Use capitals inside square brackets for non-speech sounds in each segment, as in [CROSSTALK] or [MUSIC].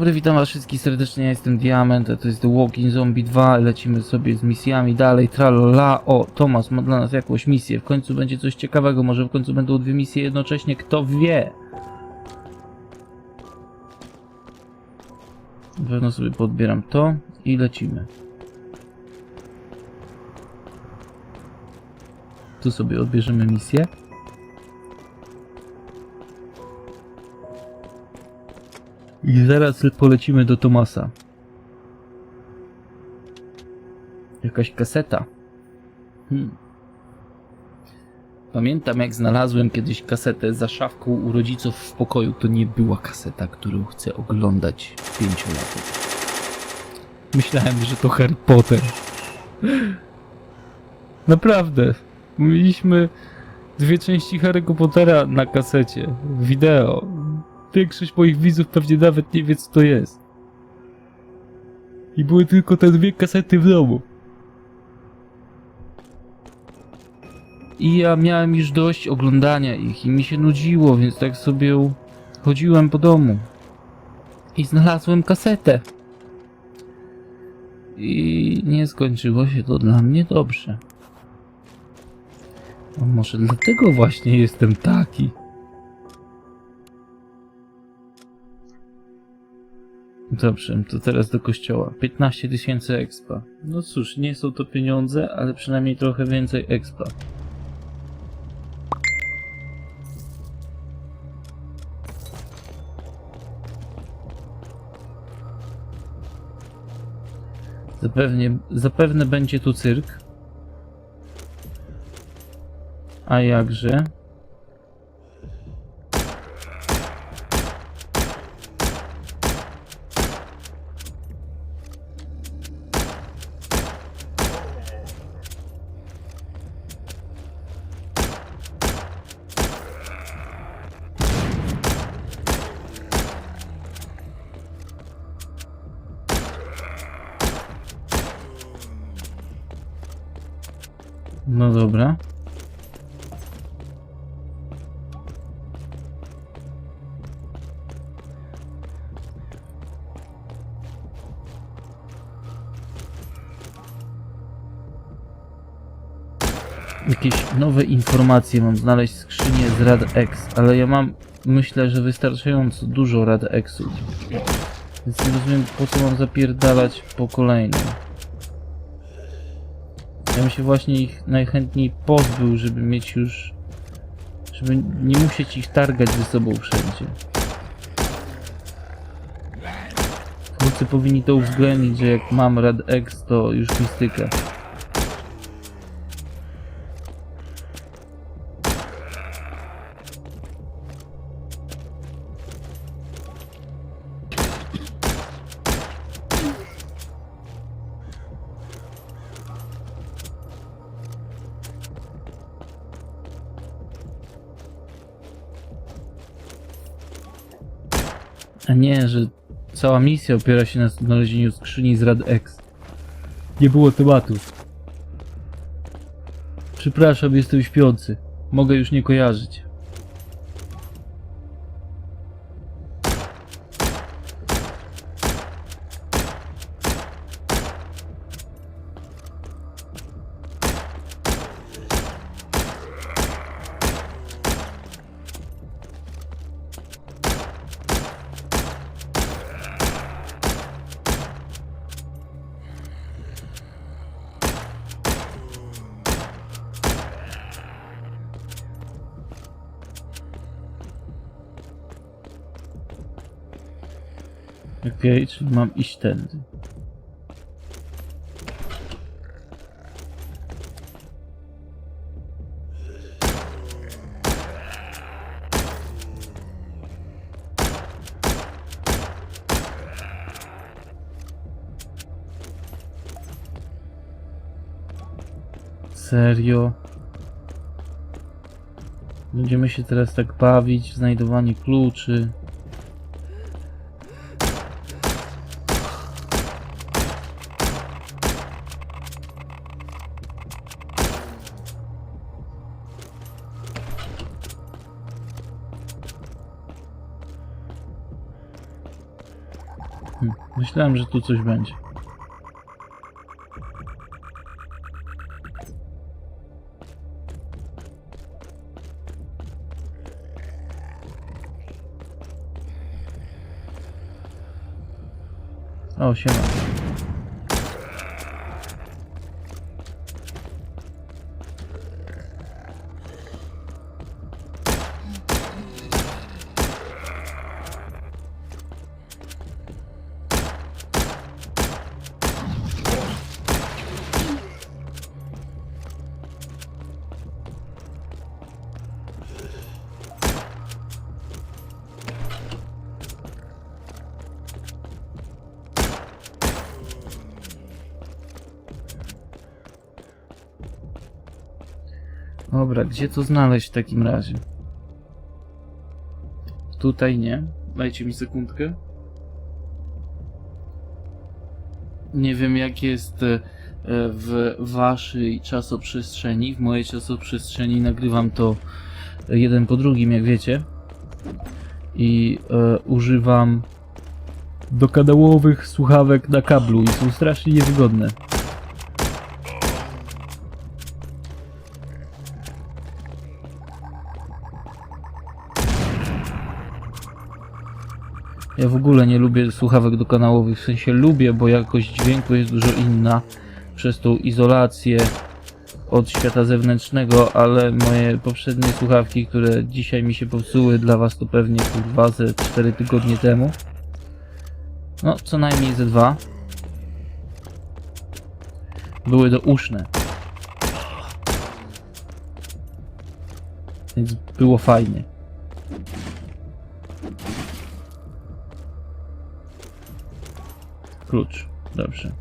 Dobry, witam was wszystkich serdecznie, ja jestem Diament, a to jest The Walking Zombie 2, lecimy sobie z misjami dalej, tralala, o, Tomas ma dla nas jakąś misję, w końcu będzie coś ciekawego, może w końcu będą dwie misje jednocześnie, kto wie? Na pewno sobie podbieram to i lecimy. Tu sobie odbierzemy misję. I zaraz polecimy do Tomasa. Jakaś kaseta. Hmm. Pamiętam jak znalazłem kiedyś kasetę za szafką u rodziców w pokoju. To nie była kaseta, którą chcę oglądać w pięciolatek. Myślałem, że to Harry Potter. [LAUGHS] Naprawdę. Mieliśmy dwie części Harry'ego Pottera na kasecie. Wideo. Większość moich widzów pewnie nawet nie wie co to jest. I były tylko te dwie kasety w domu. I ja miałem już dość oglądania ich i mi się nudziło, więc tak sobie chodziłem po domu. I znalazłem kasetę. I nie skończyło się to dla mnie dobrze. A może dlatego właśnie jestem taki. Dobrze, to teraz do kościoła. 15 tysięcy expa. No cóż, nie są to pieniądze, ale przynajmniej trochę więcej expa. Zapewnie, zapewne będzie tu cyrk. A jakże? No dobra. Jakieś nowe informacje mam znaleźć w skrzynię z Rad X, ale ja mam, myślę, że wystarczająco dużo Rad Xów. Więc nie rozumiem po co mam zapierdalać po kolejnym. Ja bym się właśnie ich najchętniej pozbył, żeby mieć już... Żeby nie musieć ich targać ze sobą wszędzie. Twórcy powinni to uwzględnić, że jak mam Rad X, to już mistyka. A nie, że cała misja opiera się na znalezieniu skrzyni z Rad X. Nie było tematów. Przepraszam, jestem śpiący. Mogę już nie kojarzyć. Okej, czyli mam iść tędy. Serio? Będziemy się teraz tak bawić w znajdowanie kluczy. Hm, Myślałem, że tu coś będzie. O, siema. Dobra, gdzie to znaleźć w takim razie? Tutaj nie. Dajcie mi sekundkę. Nie wiem, jak jest e, w waszej czasoprzestrzeni. W mojej czasoprzestrzeni nagrywam to jeden po drugim, jak wiecie. I e, używam dokadałowych słuchawek na kablu i są strasznie niewygodne. Ja w ogóle nie lubię słuchawek dokanałowych, w sensie lubię, bo jakość dźwięku jest dużo inna przez tą izolację od świata zewnętrznego, ale moje poprzednie słuchawki, które dzisiaj mi się popsuły, dla was to pewnie kurwa ze 4 tygodnie temu. No, co najmniej ze dwa. Były douszne. Więc było fajnie. Klucz. Dobrze.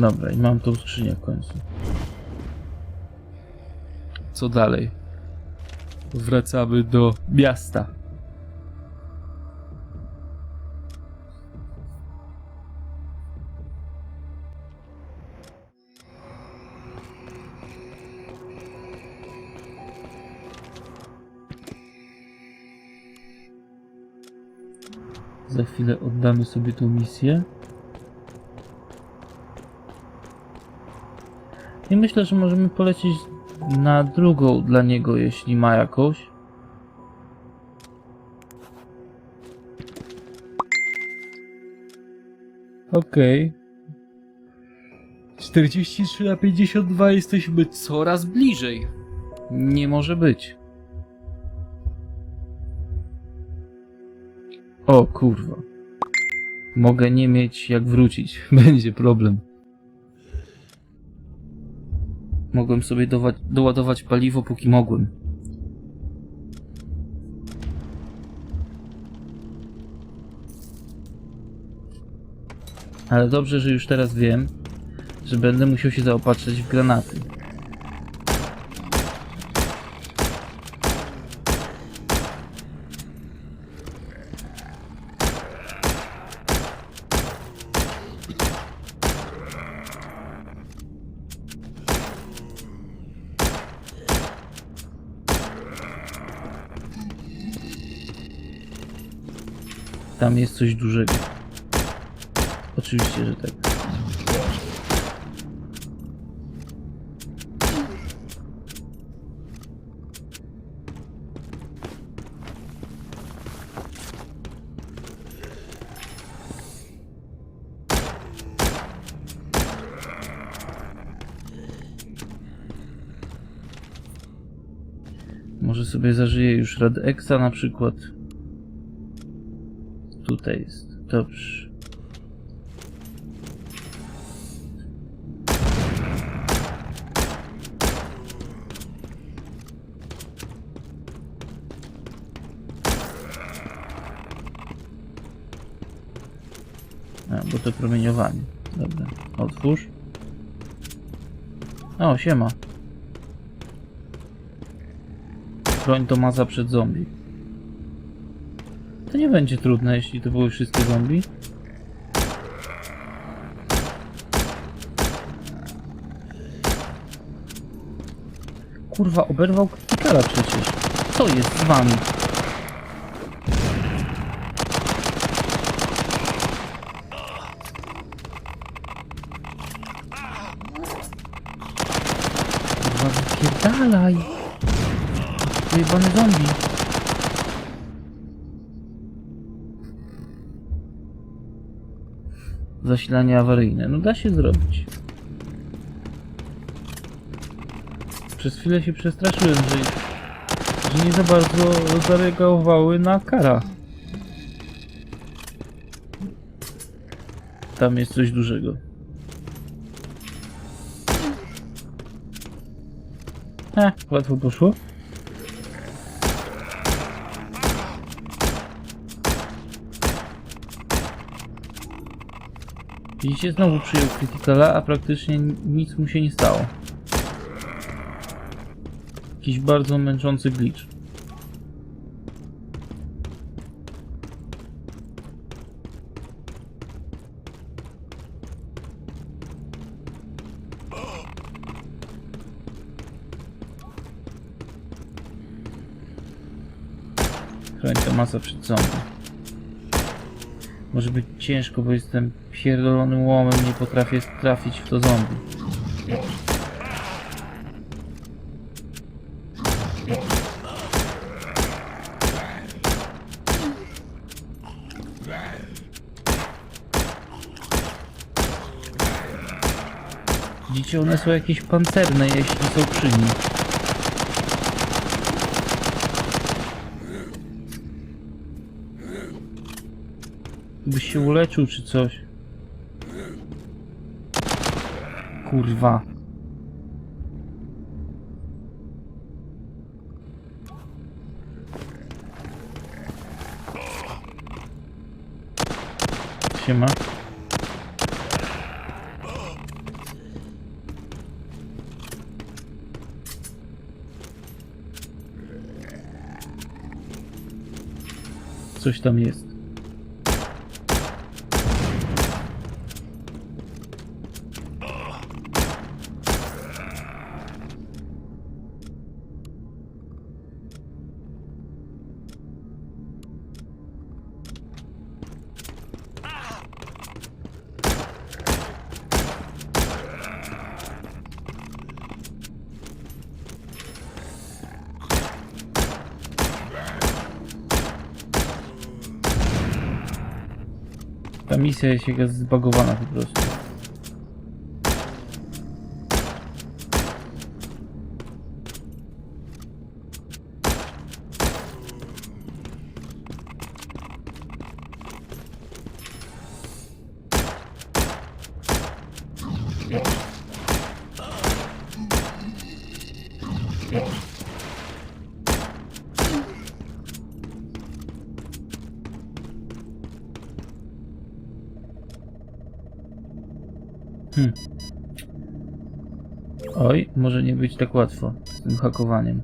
Dobra, i mam tą skrzynię w końcu. Co dalej? Wracamy do miasta. Za chwilę oddamy sobie tą misję. I myślę, że możemy polecieć na drugą dla niego, jeśli ma jakąś. Okej. 43 na 52 jesteśmy coraz bliżej. Nie może być. O kurwa. Mogę nie mieć jak wrócić. [LAUGHS] Będzie problem. Mogłem sobie dowa- doładować paliwo, póki mogłem. Ale dobrze, że już teraz wiem, że będę musiał się zaopatrzyć w granaty. Tam jest coś dużego. Oczywiście, że tak. Może sobie zażyję już Red Exa na przykład. Tutaj jest. Dobrze. bo to promieniowanie. Dobra, otwórz. O, siema. Broń Tomasa przed zombie. To nie będzie trudne, jeśli to były wszystkie zombie. Kurwa, oberwał krytykala przecież. Co jest z wami? Kurwa, wypierdalaj! Wyjebany zombie. Zasilanie awaryjne. No da się zrobić. Przez chwilę się przestraszyłem, że, że nie za bardzo zareagowały na kara. Tam jest coś dużego. E, łatwo poszło. Widzicie, znowu przyjął Criticala, a praktycznie nic mu się nie stało. Jakiś bardzo męczący glitch. Chroń Tomasa przed zombie. Może być ciężko, bo jestem pierdolonym łomem, nie potrafię trafić w to zombie. Widzicie, one są jakieś pancerne, jeśli są przy nim. Byś się uleczył czy coś. Kurwa. Siema. Coś tam jest. Misja jest jakaś zbagowana po prostu. Hmm. Oj, może nie być tak łatwo z tym hakowaniem.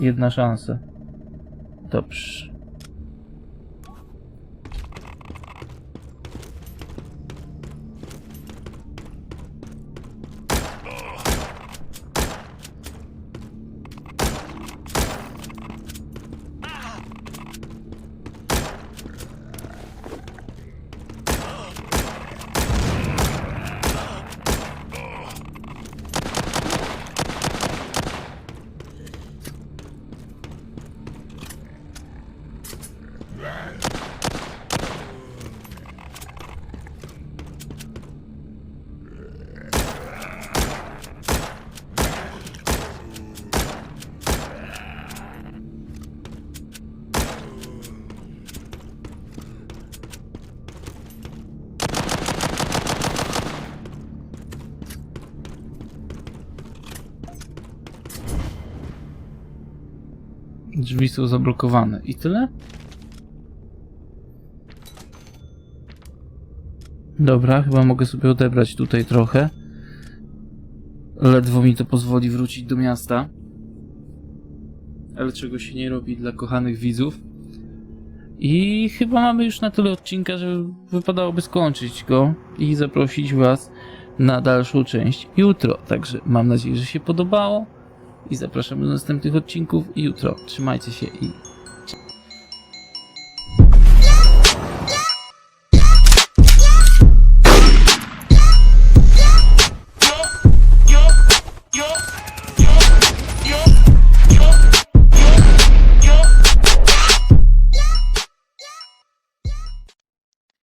Jedna szansa. Dobrze. Drzwi są zablokowane. I tyle? Dobra, chyba mogę sobie odebrać tutaj trochę. Ledwo mi to pozwoli wrócić do miasta. Ale czego się nie robi dla kochanych widzów. I chyba mamy już na tyle odcinka, że wypadałoby skończyć go i zaprosić Was na dalszą część jutro. Także mam nadzieję, że się podobało i zapraszam do następnych odcinków jutro. Trzymajcie się i